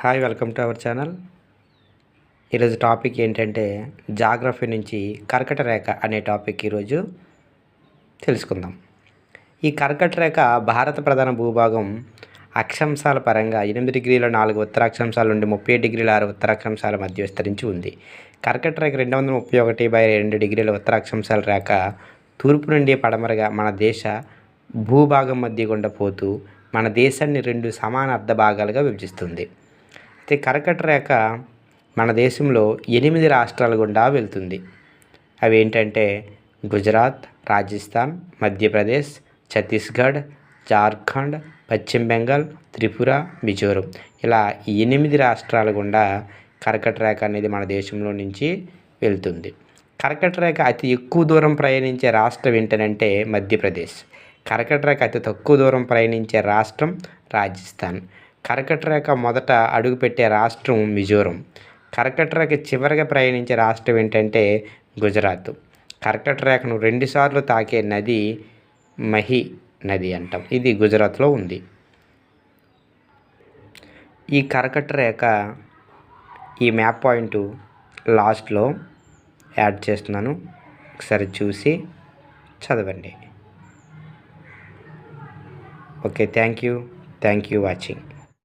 Hi welcome to our channel ఈరోజు topic ఏంటంటే geography నుంచి కర్కట రేఖ అనే టాపిక్ ఈరోజు తెలుసుకుందాం. ఈ కర్కట రేఖ భారత ప్రధాన భూభాగం అక్షాంశాల పరంగా ఎనిమిది డిగ్రీల నాలుగు ఉత్తరాక్షాంశాల నుండి ముప్పై డిగ్రీల ఆరు ఉత్తరాక్షాంశాల మధ్య విస్తరించి ఉంది. కర్కట రేఖ రెండు వందల ముప్పై ఒకటి బై రెండు డిగ్రీల ఉత్తరాక్షాంశాల రేఖ తూర్పు నుండి పడమరగా మన దేశ భూభాగం మధ్య గుండా పోతూ మన దేశాన్ని రెండు సమాన అర్ధ భాగాలుగా విభజిస్తుంది. కర్కట రేఖ మన దేశంలో ఎనిమిది రాష్ట్రాల గుండా వెళ్తుంది. అవి ఏంటంటే గుజరాత్ రాజస్థాన్ మధ్యప్రదేశ్ ఛత్తీస్గఢ్ జార్ఖండ్ పశ్చిమ బెంగాల్ త్రిపుర మిజోరం. ఇలా ఎనిమిది రాష్ట్రాల గుండా కర్కట రేఖ అనేది మన దేశంలో నుంచి వెళ్తుంది. కర్కట రేఖ అతి ఎక్కువ దూరం ప్రయాణించే రాష్ట్రం ఏంటనంటే మధ్యప్రదేశ్. కర్కట రేఖ అతి తక్కువ దూరం ప్రయాణించే రాష్ట్రం రాజస్థాన్. కర్కటరేఖ మొదట అడుగుపెట్టే రాష్ట్రం మిజోరం. కర్కటరేఖ చివరిగా ప్రయాణించే రాష్ట్రం ఏంటంటే గుజరాత్. కర్కటరేఖను రెండుసార్లు తాకే నది మహి నది అంటాం. ఇది గుజరాత్లో ఉంది. ఈ కర్కటరేఖ ఈ మ్యాప్ పాయింట్ లాస్ట్లో యాడ్ చేస్తున్నాను. ఒకసారి చూసి చదవండి. Okay thank you. Thank you watching.